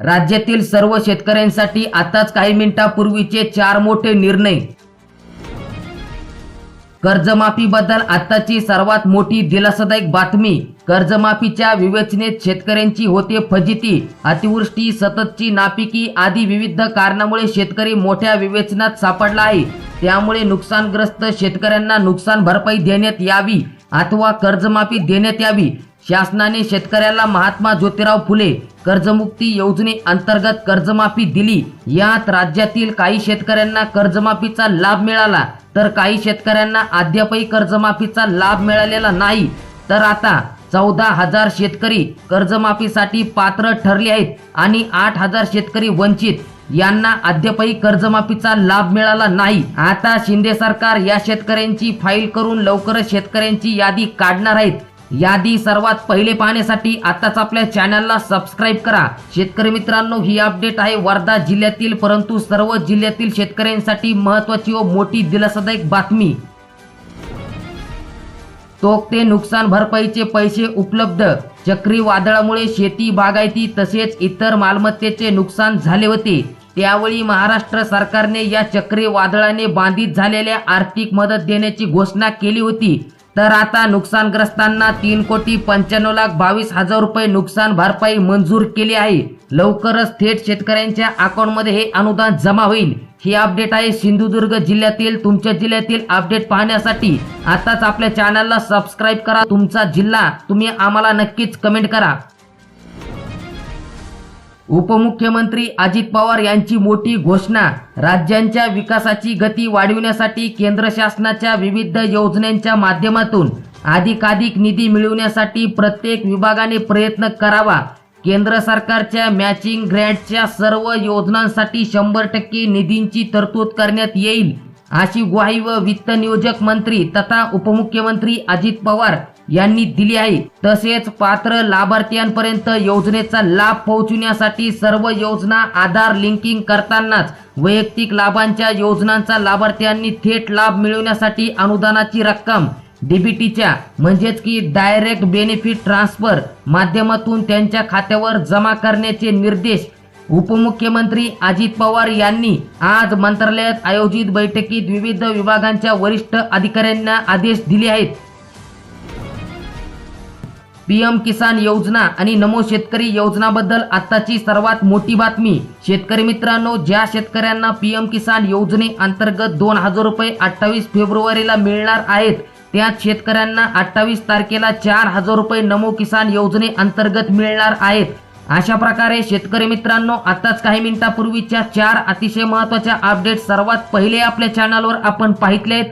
राज्यातील सर्व शेतकऱ्यांसाठी आताच काही मिनिटापूर्वीचे चार मोठे निर्णय. कर्जमाफीबद्दल आताची सर्वात मोठी दिलासादायक बातमी कर्जमाफीच्या विवेचनेत शेतकऱ्यांची होते फजिती अतिवृष्टी सततची नापिकी आदी विविध कारणामुळे शेतकरी मोठ्या विवेचनात सापडला आहे. त्यामुळे नुकसानग्रस्त शेतकऱ्यांना नुकसान भरपाई देण्यात यावी अथवा कर्जमाफी देण्यात यावी शासनाने शेतकऱ्याला महात्मा ज्योतिराव फुले कर्जमुक्ती योजने अंतर्गत कर्जमाफी दिली. यात राज्यातील काही शेतकऱ्यांना कर्जमाफीचा लाभ मिळाला तर काही शेतकऱ्यांना अद्यापही कर्जमाफीचा लाभ मिळालेला नाही. तर आता चौदा हजार शेतकरी कर्जमाफीसाठी पात्र ठरले आहेत आणि आठ हजार शेतकरी वंचित. यांना अद्यापही कर्जमाफीचा लाभ मिळाला नाही. आता शिंदे सरकार या शेतकऱ्यांची फाईल करून लवकरच शेतकऱ्यांची यादी काढणार आहेत. यादी सर्वात पहिले पाहण्यासाठी आताच आपल्या चॅनलला सबस्क्राईब करा. शेतकरी मित्रांनो ही अपडेट आहे वर्धा जिल्ह्यातील परंतु सर्व जिल्ह्यातील शेतकऱ्यांसाठी महत्वाची व मोठी दिलासादायक बातमी. तोक्ते नुकसान भरपाईचे पैसे उपलब्ध. चक्रीवादळामुळे शेती बागायती तसेच इतर मालमत्तेचे नुकसान झाले होते. त्यावेळी महाराष्ट्र सरकारने या चक्रीवादळाने बाधित झालेल्या आर्थिक मदत देण्याची घोषणा केली होती. तर आता नुकसानग्रस्तांना तीन कोटी पंच्याण्णव लाख बावीस हजार रुपये नुकसान भरपाई मंजूर केली आहे. लवकरच थेट शेतकऱ्यांच्या अकाउंटमध्ये हे अनुदान जमा होईल. ही अपडेट आहे सिंधुदुर्ग जिल्ह्यातील तुमच्या जिल्ह्यातील अपडेट पाहण्यासाठी. आताच आपल्या चॅनलला सबस्क्राईब करा. तुमचा जिल्हा तुम्ही आम्हाला नक्कीच कमेंट करा. उपमुख्यमंत्री अजित पवार यांची मोठी घोषणा राज्यांच्या विकासाची गती वाढविण्यासाठी केंद्र शासनाच्या विविध योजनांच्या माध्यमातून अधिकाधिक निधी मिळवण्यासाठी प्रत्येक विभागाने प्रयत्न करावा. केंद्र सरकारच्या मॅचिंग ग्रँटच्या सर्व योजनांसाठी शंभर टक्के निधींची तरतूद करण्यात येईल. अशी ग्वाही व वित्त नियोजक मंत्री तथा उपमुख्यमंत्री अजित पवार यांनी दिली आहे. तसेच पात्र लाभार्थ्यांपर्यंत योजनेचा लाभ पोहोचविण्यासाठी सर्व योजना आधार लिंकिंग करतानाच वैयक्तिक लाभांच्या योजनांचा लाभार्थ्यांनी थेट लाभ मिळवण्यासाठी अनुदानाची रक्कम डीबीटीच्या म्हणजेच की डायरेक्ट बेनिफिट ट्रान्सफर माध्यमातून त्यांच्या खात्यावर जमा करण्याचे निर्देश उपमुख्यमंत्री अजित पवार यांनी आज मंत्रालयात आयोजित बैठकीत विविध विभागांच्या वरिष्ठ अधिकाऱ्यांना आदेश दिले आहेत. पीएम किसान योजना आणि नमो शेतकरी योजनाबद्दल आत्ताची सर्वात मोठी बातमी. शेतकरी मित्रांनो ज्या शेतकऱ्यांना पीएम किसान योजने अंतर्गत दोन हजार रुपये अठ्ठावीस फेब्रुवारीला मिळणार आहेत त्यात शेतकऱ्यांना अठ्ठावीस तारखेला चार हजार रुपये नमो किसान योजने अंतर्गत मिळणार आहेत. अशा प्रकारे शेतकरी मित्रांनो आताच काही मिनिटापूर्वीच्या चार अतिशय महत्त्वाच्या अपडेट सर्वात पहिले आपल्या चॅनलवर आपण पाहितले